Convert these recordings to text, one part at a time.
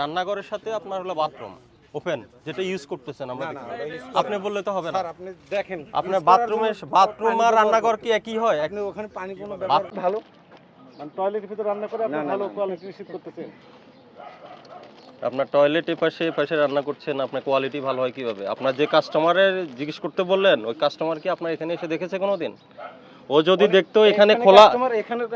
রান্নাঘরের সাথে আপনার হলো বাথরুম ওপেন যেটা ইউজ করতেছেন আমরা। আপনি বললে তো হবে না। স্যার আপনি দেখেন আপনার বাথরুমের বাথরুম আর রান্নাঘর কি একই হয়? ওখানে পানি কোনো ব্যবহার ভালো। মানে টয়লেটের ভিতরে রান্না করে আপনি ভালো কোয়ালিটি নিশ্চিত করতেছেন। আপনার টয়লেট পাশে এ পাশে রান্না করছেন আপনার কোয়ালিটি ভালো হয় কীভাবে? আপনার যে কাস্টমারের জিজ্ঞেস করতে বললেন ওই কাস্টমার কি আপনার এখানে এসে দেখেছে কোনোদিন? ও যদি দেখতো এখানে খোলা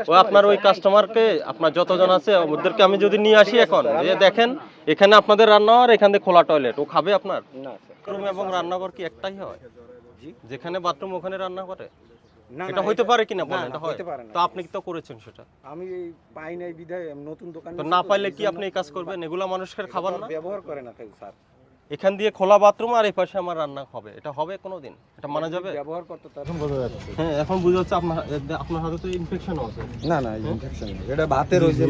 ও আপনার ওই কাস্টমারকে আপনার যতজন আছে ওদেরকে আমি যদি নিয়ে আসি এখন যে দেখেন এখানে আপনাদের রান্না আর এখানে খোলা টয়লেট ও খাবে আপনার? বাথরুম এবং রান্নাঘর কি একটাই হয়? যেখানে বাথরুম ওখানে রান্না করে? না, এটা হইতে পারে কিনা বলেন এটা হয়। হইতে পারে তো আপনি তো করেছেন সেটা? আমি পাই নাই বিধায় নতুন দোকান তো না পাইলে কি আপনি এই কাজ করবেন? এগুলা মানুষের খাবার না? ব্যবহার করে না স্যার এখান দিয়ে খোলা বাথরুম আর এই পাশে আমার রান্না হবে। এটা হবে কোনোদিন? এটা মানা যাবে? ব্যবহার করতে তার হ্যাঁ এখন বুঝা যাচ্ছে আপনার আপনার হাতে তো ইনফেকশন আছে। না না ইনফেকশন এটা ভাতের ওই যে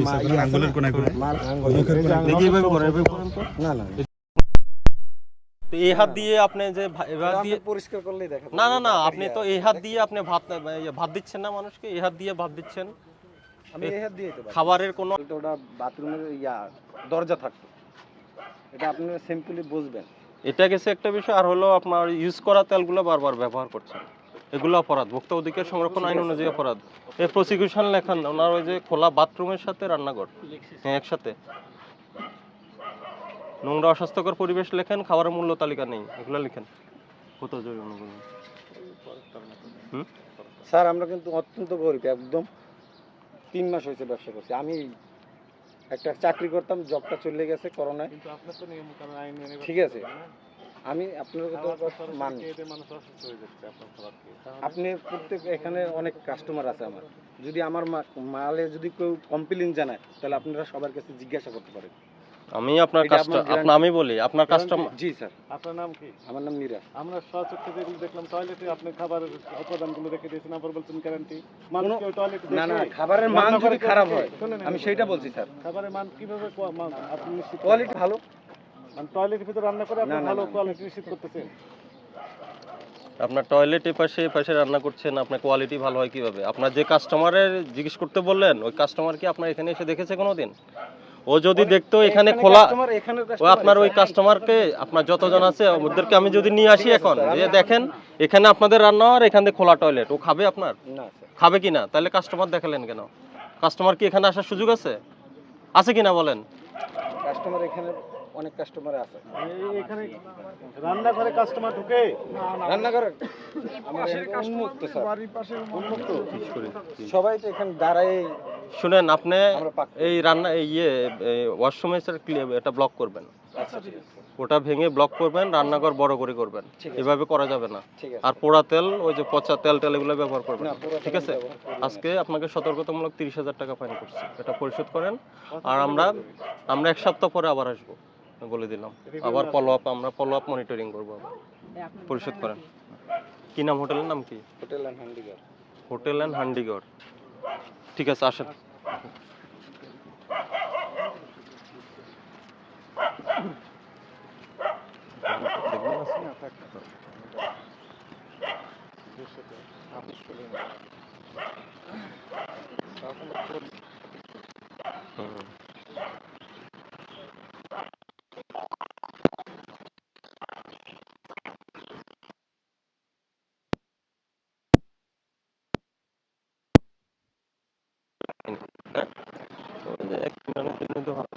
আঙ্গুলের কোনায় কোনায় মাল দেখি এইভাবে করেন এভাবে করেন তো না না তো এই হাত দিয়ে আপনি যে এবার দিয়ে পরিষ্কার করলেই দেখা না না না আপনি তো এই হাত দিয়ে আপনি ভাত ইয়ে, ভাত দিচ্ছেন না মানুষকে? এই হাত দিয়ে ভাত দিচ্ছেন? আমি এই হাত দিয়ে খাবারের কোনো ওটা বাথরুমের ইয়া দরজা থাকতো। এটা আপনি সিম্পলি বুঝবেন। এটা গেছে একটা বিষয় আর হলো আপনার ইউজ করা তেলগুলো বারবার ব্যবহার করছেন এগুলো অপরাধ ভোক্তা অধিকার সংরক্ষণ আইন অনুযায়ী অপরাধ। এই প্রসিকিউশন লেখান ওনার ওই যে খোলা বাথরুমের সাথে রান্নাঘর। হ্যাঁ একসাথে। নোংরা অস্বাস্থ্যকর পরিবেশ লেখেন খাবারের মূল্য তালিকা নেই এগুলো লিখেন। কত? হুম? স্যার আমরা কিন্তু অত্যন্ত গরিব একদম তিন মাস হয়েছে ব্যবসা করছি। আমি একটা চাকরি করতাম জবটা চলে গেছে করোনায় ঠিক আছে। আমি আপনার কথা মানি। হয়ে আপনি প্রত্যেক এখানে অনেক কাস্টমার আছে আমার। যদি আমার মালে যদি কেউ কমপ্লেন জানায় তাহলে আপনারা সবার কাছে জিজ্ঞাসা করতে পারেন। আমি আপনার কাস্টমার আপনার আপনার আমি বলি আপনার কাস্টমার জি স্যার। আপনার নাম কি? আমার নাম মিরা আমরা সচক্ষে যেগুলো দেখলাম টয়লেটে আপনি খাবারের উপাদানগুলো রেখে দিয়েছেন আবার বলছেন গ্যারান্টি মানুষ কেউ টয়লেট না না খাবারের মান যদি খারাপ হয় আমি সেইটা বলছি স্যার। খাবারের মান কীভাবে মান আপনি নিশ্চিত কোয়ালিটি ভালো। মানে টয়লেটের ভিতরে রান্না করে আপনি ভালো। কোয়ালিটি নিশ্চিত করতেছেন? আপনার টয়লেট এ পাশে পাশে রান্না করছেন আপনার কোয়ালিটি ভালো হয় কীভাবে? আপনার যে কাস্টমারের জিজ্ঞেস করতে বললেন ওই কাস্টমার কি আপনার এখানে এসে দেখেছে কোনোদিন? ও যদি দেখতো এখানে খোলা ও আপনার ওই। কাস্টমারকে আপনার যতজন আছে ওদেরকে আমি যদি নিয়ে আসি এখন যে দেখেন এখানে আপনাদের রান্না আর এখানে খোলা টয়লেট ও খাবে আপনার? খাবে কি কিনা তাহলে কাস্টমার দেখালেন কেন? কাস্টমার কি এখানে আসার সুযোগ আছে? আছে কিনা বলেন? কাস্টমার এখানে অনেক কাস্টমার আছে। এখানে রান্নাঘরে কাস্টমার ঢুকে? রান্নাঘরে উন্মুক্ত স্যার। উন্মুক্ত। সবাই তো এখানে দাঁড়ায় শুনেন আপনি এই রান্না এই ইয়ে ওয়াশরুমে এটা ব্লক করবেন। আচ্ছা ওটা ভেঙে ব্লক করবেন রান্নাঘর বড় করে করবেন। এভাবে করা যাবে না। আর পোড়া তেল ওই যে পচা তেল টেল এগুলো ব্যবহার করবেন। ঠিক আছে। আজকে আপনাকে সতর্কতামূলক তিরিশ হাজার টাকা ফাইন করছি। এটা পরিশোধ করেন। আর আমরা আমরা এক সপ্তাহ পরে আবার আসব। বলে দিলাম। আবার ফলো আপ আমরা ফলো আপ মনিটরিং করব আবার। পরিশোধ করেন। কি নাম হোটেলের নাম কি? হোটেল অ্যান্ড হ্যান্ডিগার হোটেল অ্যান্ড হান্ডিগড়। ঠিক আছে আসেন। হুম। ওই